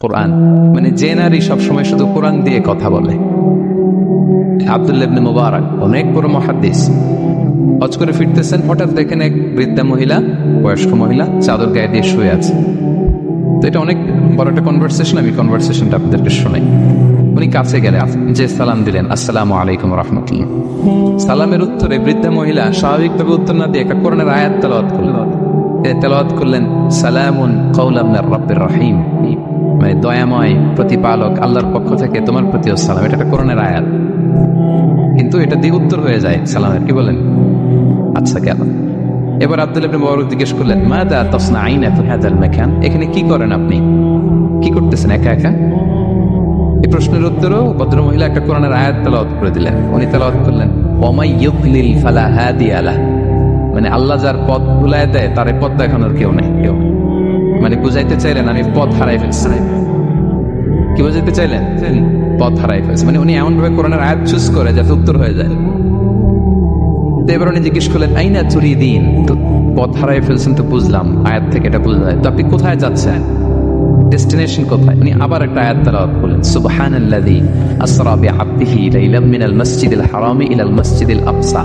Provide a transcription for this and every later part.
কোরআন। মানে যে নারী সবসময় শুধু কোরআন দিয়ে কথা বলে। আব্দুল্লাহ ইবনে মুবারক, অনেক বড় মহাদ্দিস। হজ করে ফিরতেছেন, হঠাৎ দেখেন এক বৃদ্ধা মহিলা, বয়স্ক মহিলা, চাদর গায়ে দিয়ে শুয়ে আছে। তো এটা অনেক বড় একটা কনভারসেশন আমি কনভারসেশনটা আপনাদেরকে শোনাই। উনি কাছে গেলে যে সালাম দিলেন, আসসালামু আলাইকুম রহমতুল্লাহ। সালামের উত্তরে বৃদ্ধা মহিলা স্বাভাবিকভাবে উত্তর না দিয়ে একটা কোরআনের আয়াত তেলাওয়াত করলেন। তেলাওয়াত করলেন, সালামুন কৌলাম রব্বির রহিম। মানে দয়াময় প্রতিপালক, আল্লাহর পক্ষ থেকে তোমার প্রতিও সালাম। এটা একটা কোরআনের আয়াত। কিন্তু এটা দিয়ে উত্তর হয়ে যায় সালামের। কি বলেন? আচ্ছা কেন? এবার আব্দুল ইবনে মুবারক জিজ্ঞেস করলেন মা দা তসনা আইনা ফি হাদাল মাকান? এখানে কি করেন আপনি? কি করতেছেন একা একা? এই প্রশ্নের উত্তরও ভদ্র মহিলা একটা কোরআনের আয়াত তেলাওয়াত করে দিলেন। উনি তেলাওয়াত করলেন, ওমাই ইউকলিল ফালা হাদি আলা মানে আল্লাহ যার পথ ভুলায় দেয়, তার পথ দেখানোর কেউ নেই, কেউ মানে বুঝাইতে চাইলেন, আমি পথ হারাই ফেলছি। কি বুঝাইতে চাইলেন? পথ হারাই ফেলছে। মানে উনি এমন ভাবে কোরআনের আয়াত চুজ করে যাতে উত্তর হয়ে যায়। এবার উনি জিজ্ঞেস করলেন, আইনা চুরি দিন তো পথ হারাই ফেলছেন তো বুঝলাম, আয়াত থেকে এটা বুঝা যায়। তো আপনি কোথায় যাচ্ছেন? ডেস্টিনেশন কোথায়? উনি আবার একটা আয়াত তেলাওয়াত করলেন, সুবহানাল্লাযী আসরা বিআবদিহি লাইলাম মিনাল মাসজিদিল হারামি ইলাল মসজিদিল আকসা।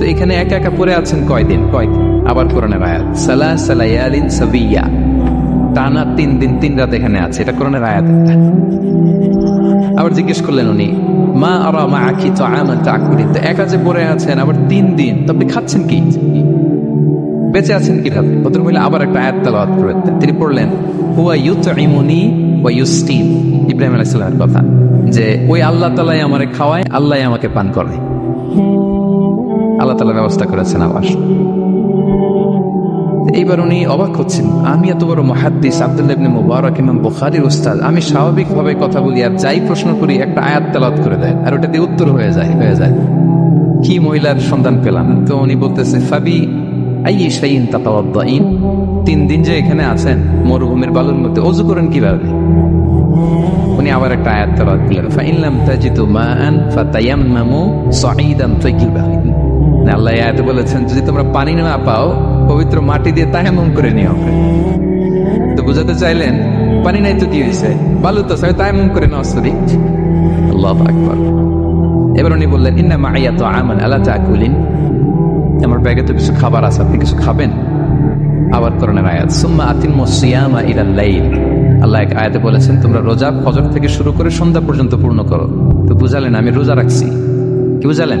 তো এখানে একা একা পড়ে আছেন কয়দিন? কয়দিন? আবার কোরআনের আয়াত। সালা সালায়ালিন সাবিয়া। টানা তিন দিন, তিন রাত এখানে আছে। এটা কোরআনের আয়াত। আবার জিজ্ঞেস করলেন উনি, মা আরা মা আখি তো আমান তাকুরি তো একা যে পড়ে আছেন, আবার তিন দিন, তো আপনি খাচ্ছেন কি? বেঁচে আছেন কি কীভাবে? ভদ্র মহিলা আবার একটা আয়াত তালাওয়াত করে দিলেন। তিনি পড়লেন, হুয়া ইউতইমুনি ওয়া ইউস্তিন ইব্রাহিম আলাইহিস কথা, যে, ওই আল্লাহ তাআলাই আমারে খাওয়ায় আল্লাহ আমাকে পান করে। আল্লাহ তাআলা ব্যবস্থা করেছেন আবার। এইবার উনি অবাক হচ্ছেন, আমি এত বড় মহাদ্দিস আব্দুল্লাহ মুবারক ইমাম বুখারীর উস্তাদ, আমি স্বাভাবিকভাবে কথা বলি আর যাই প্রশ্ন করি, একটা আয়াত তেলাওয়াত করে দেয় আর ওটা দিয়ে উত্তর হয়ে যায় হয়ে যায়। কি মহিলার সন্ধান পেলাম? তো উনি বলতেছে, ফাবি আই শাইন তাতাওয়াদ্দাইন। তিন দিন যে এখানে আছেন, মরুভূমির বালুর মধ্যে অজু করেন কীভাবে? উনি আবার একটা আয়াত ফাইনলাম তাজিদু মাআন ফাতায়াম্মামু সাঈদান তাইয়িবা আল্লাহ আয়াতে বলেছেন, যদি তোমরা পানি না পাও, পবিত্র মাটি দিয়ে তায়াম্মুম করে নিও। তো বুঝাতে চাইলেন, পানি নাই তো কি হয়েছে বালু তো সবাই তায়াম্মুম করে নাও, সরি। আল্লাহ আকবার। এবার উনি বললেন, ইন্না মাইয়া তো আমান আলা তাকুলিন। আমার ব্যাগে তো কিছু খাবার আছে, আপনি কিছু খাবেন? আবার করণের আয়াত, সুম্মা আতিম সিয়ামা ইলাল লাইল আল্লাহ এক আয়াতে বলেছেন, তোমরা রোজা, ফজর থেকে শুরু করে সন্ধ্যা পর্যন্ত পূর্ণ করো। তো বুঝালেন, আমি রোজা রাখছি। কি বুঝালেন?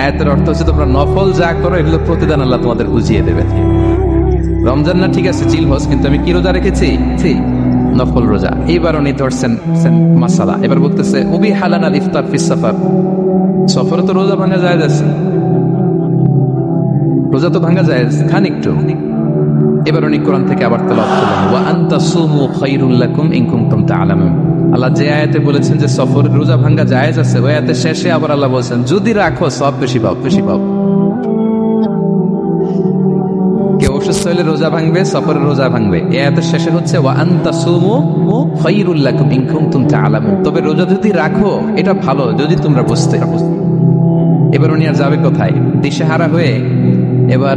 আয়াতের অর্থ হচ্ছে তোমরা নফল যা করো, এগুলো প্রতিদান আল্লাহ তোমাদের বুঝিয়ে দেবে। রমজান না, ঠিক আছে, চিল কিন্তু আমি কি রোজা রেখেছি? নফল রোজা। এইবার উনি ধরছেন মাসালা। এবার বলতেছে, উবি হালান আল ইফতার ফিস সফর। সফরে তো রোজা ভাঙা যায় রোজা তো ভাঙা যায় খান একটু এবার উনি কোরআন থেকে আবার ওয়া আল্লাহ যে আয়াতে বলেছেন যে সফরের রোজা ভাঙা জায়েজ আছে, ওই আয়াতে শেষে আবার আল্লাহ বলছেন, যদি রাখো, সব বেশি পাও বেশি পাও। হলে রোজা ভাঙবে রোজা ভাঙবে। এ শেষে হচ্ছে, ওয়া তবে রোজা যদি রাখো, এটা ভালো, যদি তোমরা বুঝতে। এবার উনি আর যাবে কোথায়? দিশেহারা হয়ে এবার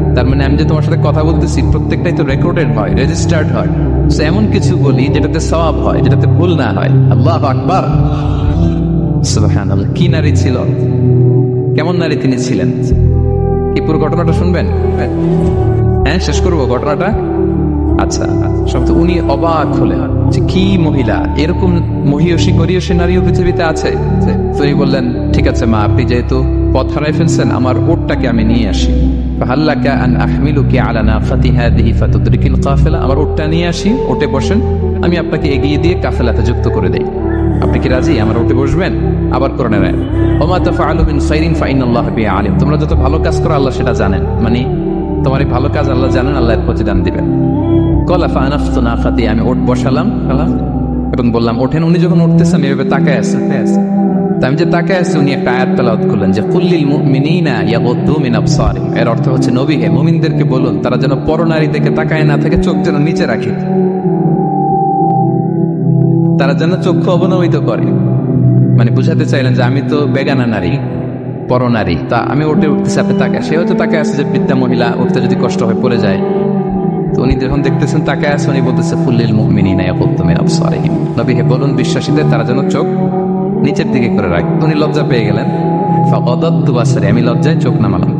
তার মানে আমি যে তোমার সাথে কথা বলতেছি, প্রত্যেকটাই তো রেকর্ডেড হয় রেজিস্টার্ড হয়। So এমন কিছু বলি যেটাতে সওয়াব হয়, যেটাতে ভুল না হয়। আল্লাহ আকবার। কি নারী ছিল? কেমন নারী তিনি ছিলেন? কি পুরো ঘটনাটা শুনবেন? হ্যাঁ শেষ করব ঘটনাটা? আচ্ছা সব তো উনি অবাক হলেন যে কি মহিলা? এরকম মহিয়সী গরিয়সী নারীও পৃথিবীতে আছে? তো বললেন, ঠিক আছে মা, আপনি যেহেতু পথ হারাই ফেলছেন, আমার ওটটাকে আমি নিয়ে আসি। কাফেলা। আমার ওটটা নিয়ে আসি, ওটে বসেন, আমি আপনাকে এগিয়ে দিয়ে কাফেলাতে যুক্ত করে দেই। আপনি কি রাজি? আমার ওটে বসবেন? আবার করে নেন। বিহি আলিম। তোমরা যত ভালো কাজ করো, আল্লাহ সেটা জানেন। মানে তোমার এই ভালো কাজ আল্লাহ জানেন, আল্লাহ এর প্রতিদান দিবেন। আমি ওট বসালাম এবং বললাম, ওঠেন। উনি যখন উঠতেছেন, এভাবে তাকায় আছে তা আমি যে তাকে আছি উনি একটা আয়াত করলেন যে কুল্লিল মুমিনিনা ইয়াগুদ্দু মিন আবসারিহিম এর অর্থ হচ্ছে, নবী হে, মুমিনদেরকে বলুন, তারা যেন পরনারী দিকে তাকায় না থাকে, চোখ যেন নিচে রাখে। তারা যেন চক্ষু অবনমিত করে। মানে বুঝাতে চাইলেন যে, আমি তো বেগানা নারী, পরনারী। তা আমি উঠে উঠতেছি, আপনি তাকে সে হয়তো তাকে আছে যে, বৃদ্ধা মহিলা, উঠতে যদি কষ্ট হয়ে, পড়ে যায়। তো উনি যখন দেখতেছেন তাকে আছে, উনি বলতেছে ফুল্লিল মুমিনিনা ইয়াগুদ্দু মিন আবসারিহিম নবী হে, বলুন, বিশ্বাসীদের তারা যেন চোখ নিচের দিকে করে রাখ। উনি লজ্জা পেয়ে গেলেন। আমি লজ্জায় চোখ নামালাম।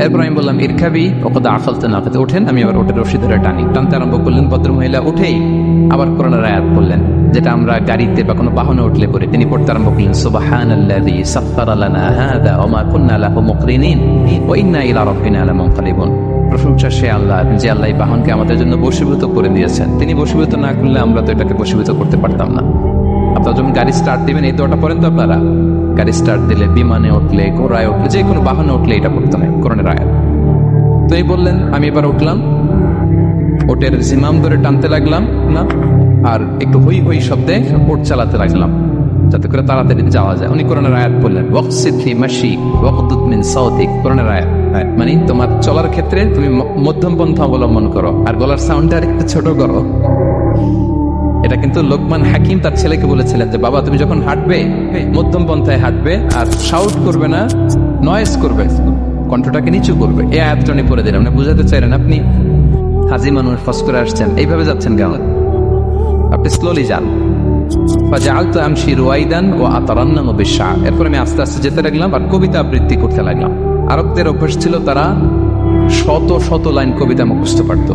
এরপর আমি বললাম ইরখাবি ওকদা আফালতে না। ওঠেন, আমি আবার ওটের রশি ধরে টানি। টানতে আরম্ভ করলেন, ভদ্র মহিলা উঠেই আবার করোনার আয়াত করলেন যেটা আমরা গাড়িতে বা কোনো বাহনে উঠলে পরে তিনি পড়তে আরম্ভ করলেন সুবাহান আল্লাযী সাখখারা লানা হাযা ওয়া মা কুন্না লাহু মুকরিনিন ওয়া ইন্না ইলা রাব্বিনা লামুনকালিবুন। প্রশংসা সে আল্লাহ, যে আল্লাহ বাহনকে আমাদের জন্য বশীভূত করে দিয়েছেন। তিনি বশীভূত না করলে আমরা তো এটাকে বশীভূত করতে পারতাম না। যখন গাড়ি স্টার্ট দিবেন, এই দোয়াটা পড়েন তো আপনারা। গাড়ি স্টার্ট দিলে বিমানে উঠলে, ঘোড়ায় উঠলে, যে কোনো বাহনে উঠলে এটা পড়তে হয় করণের আয়াত তো এই বললেন, আমি এবার উঠলাম। ওটের জিমাম ধরে টানতে লাগলাম, না? আর একটু হই হই শব্দে ওট চালাতে লাগলাম, যাতে করে তাড়াতাড়ি যাওয়া যায়। উনি করোনার আয়াত বললেন ওয়াকসিফি মাসি ওয়াকদুত মিন সাউতিক করোনার আয়াত। মানে তোমার চলার ক্ষেত্রে তুমি মধ্যম পন্থা অবলম্বন করো, আর গলার সাউন্ডটা আর একটু ছোট করো। এটা কিন্তু লোকমান হাকিম তার ছেলেকে বলেছিলেন যে, বাবা, তুমি যখন হাঁটবে, মধ্যম পন্থায় হাঁটবে আর শাউট করবে না নয়েস করবে, কণ্ঠটাকে নিচু করবে। এই আয়াতটা উনি পড়ে দিলেন। মানে বুঝাতে চাইলেন, আপনি হাজি মানুষ ফস করে আসছেন, এইভাবে যাচ্ছেন কেন? আপনি স্লোলি যান। ফাজাআলতু আমশি রুয়াইদান ও আতারান্নামু বিশআর এরপর আমি আস্তে আস্তে যেতে লাগলাম আর কবিতা আবৃত্তি করতে লাগলাম। আরবদের অভ্যাস ছিল তারা শত শত লাইন কবিতা মুখস্থ পারতো।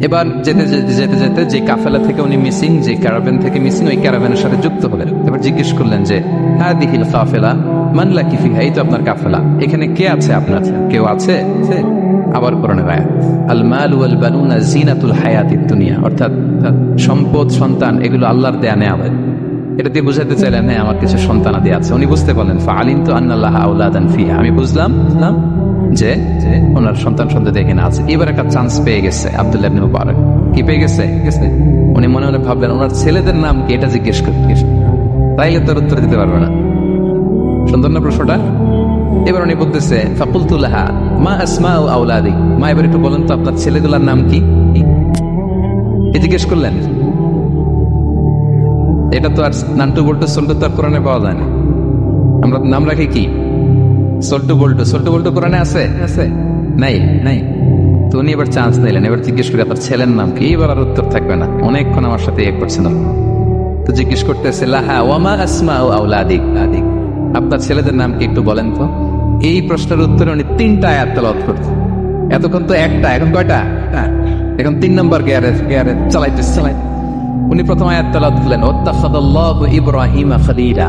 এবার যেতে যেতে যেতে যেতে যে কাফেলা থেকে উনি মিসিং যে ক্যারাভেন থেকে মিসিং ওই ক্যারাভেনের সাথে যুক্ত হলেন। এবার জিজ্ঞেস করলেন যে হ্যাঁ দিহিল কাফেলা মানলা কি ফিহা এই তো আপনার কাফেলা? এখানে কে আছে আপনার? কেউ আছে? আবার কোরআনের আয়াত। আল মাল ওয়াল বানুনা জিনাতুল হায়াতিদ দুনিয়া। অর্থাৎ সম্পদ, সন্তান, এগুলো আল্লাহর দেয়া হয় এটা দিয়ে বুঝাতে চাইলেন হ্যাঁ আমার কিছু সন্তান আদি আছে। উনি বুঝতে পারলেন ফালিন তো আন্নাল্লাহ আউলাদান ফিহা। আমি বুঝলাম। যে ওনার সন্তান সন্ততি এখানে আছে। এবার একটা চান্স পেয়ে গেছে আব্দুল্লাহ মুবারক। কি পেয়ে গেছে? গেছে। উনি মনে মনে ভাবলেন, ওনার ছেলেদের নাম কি? এটা জিজ্ঞেস করতে তাইলে তোর উত্তর দিতে পারবে না। সুন্দর না প্রশ্নটা? এবার উনি বলতেছে ফাকুলতুল্লাহা মা আসমা ও আউলাদি মা, এবার একটু বলেন তো, আপনার ছেলেগুলোর নাম কি? জিজ্ঞেস করলেন। এটা তো আর নান্টু বল্টু সল্টু তো আর কোরআনে পাওয়া যায় না। আমরা নাম রাখি কি? সল্টু বল্টু সল্টু বল্টু কোরআনে আছে? আছে। নাই নাই। তো উনি এবার চান্স নিলেন এবার জিজ্ঞেস করে আপনার ছেলের নাম কি? এবার আর উত্তর থাকবে না। অনেকক্ষণ আমার সাথে ইয়ে করছিলাম তো জিজ্ঞেস করতেছে লাহা ওয়ামা আসমা ও আউলাদিক আদিক আপনার ছেলেদের নাম কি একটু বলেন তো? এই প্রশ্নের উত্তরে উনি তিনটা আয়াত তেলাওয়াত করতেন। এতক্ষণ তো একটা এখন কয়টা? এখন তিন নম্বর গিয়ারে গিয়ারে চালাইতেছে। চালাই উনি প্রথম আয়াত তেলাওয়াত করলেন ওত্তাখাদাল্লাহু ইব্রাহিমা খলিলা।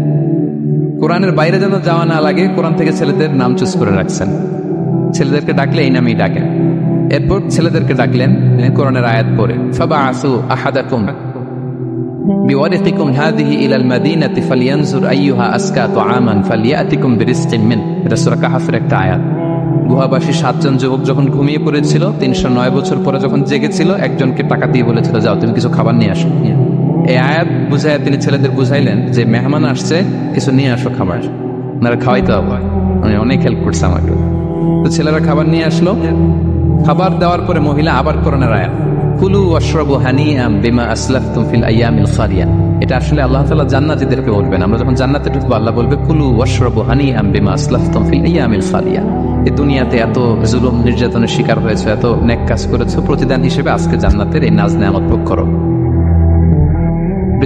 কোরআনের বাইরে যেন যাওয়া না লাগে কোরআন থেকে ছেলেদের নাম চুজ করে রাখছেন ছেলেদেরকে ডাকলে এই নামেই ডাকেন এরপর ছেলেদেরকে ডাকলেন কোরআনের আয়াত পরে ফাবা আসু আহাদাকুম بورقكم هذه إلى المدينة فلينظر أيها أزكى طعاما فليأتكم برزق منه এটা সূরা কাহাফের একটা আয়াত গুহাবাসী সাতজন যুবক যখন ঘুমিয়ে পড়েছিল তিনশো নয় বছর পরে যখন জেগেছিল একজনকে টাকা দিয়ে বলেছিল যাও তুমি কিছু খাবার নিয়ে আসো এই আয়াত বুঝায় তিনি ছেলেদের বুঝাইলেন যে মেহমান আসছে, কিছু নিয়ে আসো খাবার। ওনারা খাওয়াইতে হবে। উনি অনেক হেল্প করছে আমাকে। তো ছেলেরা খাবার নিয়ে আসলো। খাবার দেওয়ার পরে মহিলা আবার করোনার আয়াত। কুলু ওয়াশরাবু হানিআম বিমা আসলাফতুম ফিল আইয়ামিল খারিয়া। এটা আসলে আল্লাহ তাআলা জান্নাতীদেরকে বলবেন। আমরা যখন জান্নাতে ঢুকবো, আল্লাহ বলবে, কুলু ওয়াশরাবু হানিআম বিমা আসলাফতুম ফিল আইয়ামিল খারিয়া। এই দুনিয়াতে এত জুলুম, নির্যাতনের শিকার হয়েছে, এত নেক কাজ করেছ, প্রতিদান হিসেবে আজকে জান্নাতের এই নাজ নেয়ামত ভোগ করো।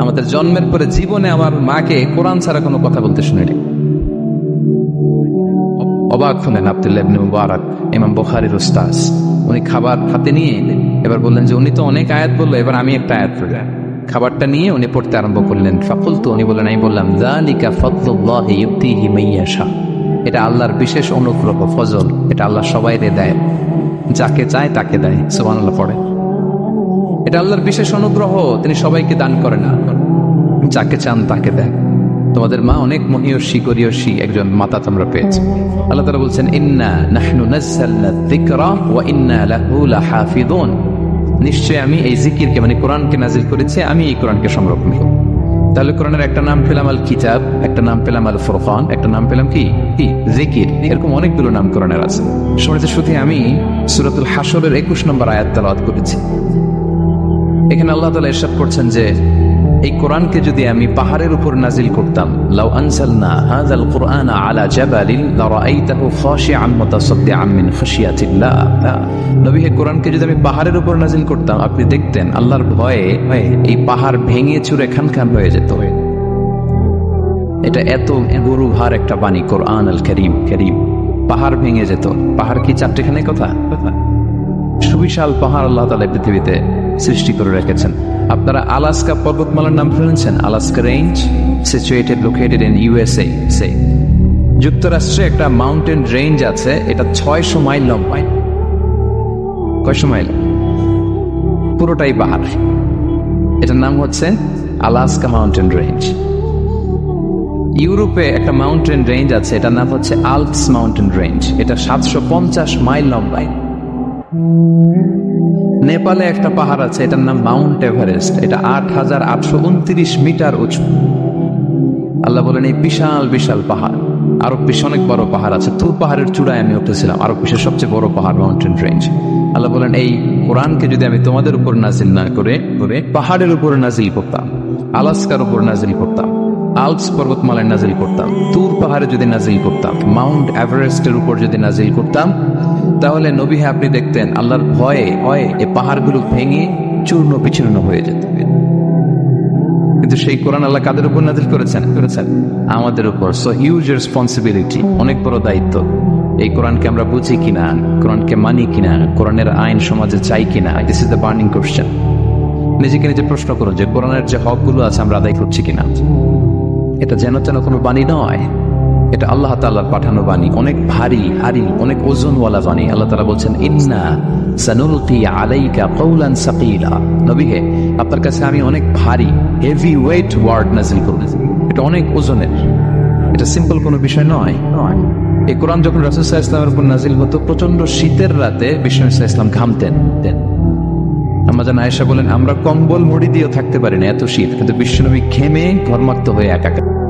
আমাদের জন্মের পরে জীবনে আমার মাকে কোরআন ছাড়া কোনো কথা বলতে শুনিনি। অবাক হলেন আব্দুল্লাহ ইবনে মুবারক, ইমাম বুখারীর উস্তাজ উনি খাবার হাতে নিয়ে এবার বললেন যে, উনি তো অনেক আয়াত বলল, এবার আমি একটা আয়াত পড়ি। খাবারটা নিয়ে উনি পড়তে আরম্ভ করলেন। ফাকুল তো উনি বললেন, আমি বললাম, যালিকা ফাদলুল্লাহি ইউতিহি মাইয়াশা। এটা আল্লাহর বিশেষ অনুগ্রহ, ফজল। এটা আল্লাহ সবাইরে দেয়। যাকে চায় তাকে দেয়। সুবহানাল্লাহ পড়ে এটা আল্লাহর বিশেষ অনুগ্রহ, তিনি সবাইকে দান করে না। যাকে চান তাকে দেয় তোমাদের মা অনেক মহিয়সী, গরিয়সী একজন মাতা তোমরা পেয়েছে। আল্লাহ তারা বলছেন, ইন্না নাহনু যিকরা ওয়া ইন্না নিশ্চয় আমি এই জিকিরকে মানে কোরআনকে নাজিল করেছি, আমি এই কোরআনকে সংরক্ষণ করব। তাহলে কোরআনের একটা নাম পেলাম আল কিতাব একটা নাম পেলাম আল ফুরকান একটা নাম পেলাম কি? কি? জিকির। এরকম অনেকগুলো নাম কোরআনের আছে। শুনেছে শুধু আমি সুরাতুল হাসরের 21 নম্বর আয়াত তেলাওয়াত করেছি। এখানে আল্লাহ তালা ইরশাদ করছেন যে, এই কোরআনকে যদি আমি পাহাড়ের উপর নাজিল করতাম, লাউ আনসালনা হাযাল কুরআন আলা জাবালিন লারাআইতাহু খাশিআন মুতাসাদ্দিআন মিন খাশিয়াতিল্লাহ। নবী কোরআনকে যদি আমি পাহাড়ের উপর নাজিল করতাম, আপনি দেখতেন আল্লাহর ভয়ে এই পাহাড় ভেঙে চুরে খান খান হয়ে যেত। এটা এত গরু ভার একটা বাণী, কোরআন আল করিম করিম। পাহাড় ভেঙে যেত। পাহাড় কি চারটেখানে কথা? সুবিশাল পাহাড় আল্লাহ তালা পৃথিবীতে সৃষ্টি করে রেখেছেন। আপনারা আলাস্কা পর্বতমালার নাম শুনেছেন Alaska range situated located in USA সে যুক্তরাষ্ট্রে একটা মাউন্টেন রেঞ্জ আছে, এটা ছয়শো মাইল লম্বা কয়শো মাইল পুরোটাই পাহাড় এটার নাম হচ্ছে আলাস্কা মাউন্টেন রেঞ্জ ইউরোপে একটা মাউন্টেন রেঞ্জ আছে, এটার নাম হচ্ছে আলপস মাউন্টেন রেঞ্জ এটা সাতশো পঞ্চাশ মাইল লম্বায়। নেপালে একটা পাহাড় আছে, এটার নাম মাউন্ট এভারেস্ট। এটা আট হাজার আটশো উনত্রিশ মিটার উঁচু। আল্লাহ বলেন, এই বিশাল বিশাল পাহাড়। আরও বেশি অনেক বড় পাহাড় আছে। তুর পাহাড়ের চূড়ায় আমি উঠেছিলাম। আরও বিশ্বের সবচেয়ে বড় পাহাড়, মাউন্টেন রেঞ্জ। আল্লাহ বলেন, এই কোরআনকে যদি আমি তোমাদের উপর নাজিল না করে করে পাহাড়ের উপর নাজিল করতাম, আলাস্কার উপর নাজিল করতাম আলপস পর্বতমালায় নাজিল করতাম। তুর পাহাড়ে যদি নাজিল করতাম, মাউন্ট এভারেস্টের উপর যদি নাজিল করতাম, তাহলে নবী হ্যাঁ আপনি দেখতেন, আল্লাহর ভয়ে ভয়ে এই পাহাড়গুলো ভেঙে চূর্ণ বিচূর্ণ হয়ে যেত। কিন্তু সেই কোরআন আল্লাহ কাদের উপর নাজিল করেছেন? করেছেন। আমাদের উপর। সো হিউজ রেসপন্সিবিলিটি অনেক বড় দায়িত্ব। এই কোরআনকে আমরা বুঝি কিনা, কোরআনকে মানি কিনা, কোরআনের আইন সমাজে চাই কিনা this is the burning question নিজেকে নিজে প্রশ্ন করুন যে কোরআনের যে হকগুলো আছে, আমরা আদায় করছি কিনা? এটা যেন তেন কোনো বাণী নয়। এটা আল্লাহ তাআলার পাঠানো বাণী। অনেক ভারী হারি অনেক ওজনওয়ালা বাণী। আল্লাহ তালা বলছেন, ইন্না সানুলকি আলাইকা কওলান সাকিলা। নবী আপনার কাছে আমি অনেক ভারী হেভি ওয়েট ওয়ার্ড নাজিল করব এটা অনেক ওজনের। এটা সিম্পল কোনো বিষয় নয়। নয় এই কোরআন যখন রাসূল ইসলামের উপর নাজিল হতো প্রচণ্ড শীতের রাতে বিষ্ণু ইসলাম ঘামতেন। দেন আমাদের আয়েশা বলেন, আমরা কম্বল মুড়ি দিয়েও থাকতে পারি না, এত শীত। কিন্তু বিশ্বনবী ঘেমে ঘর্মাক্ত হয়ে একাকার।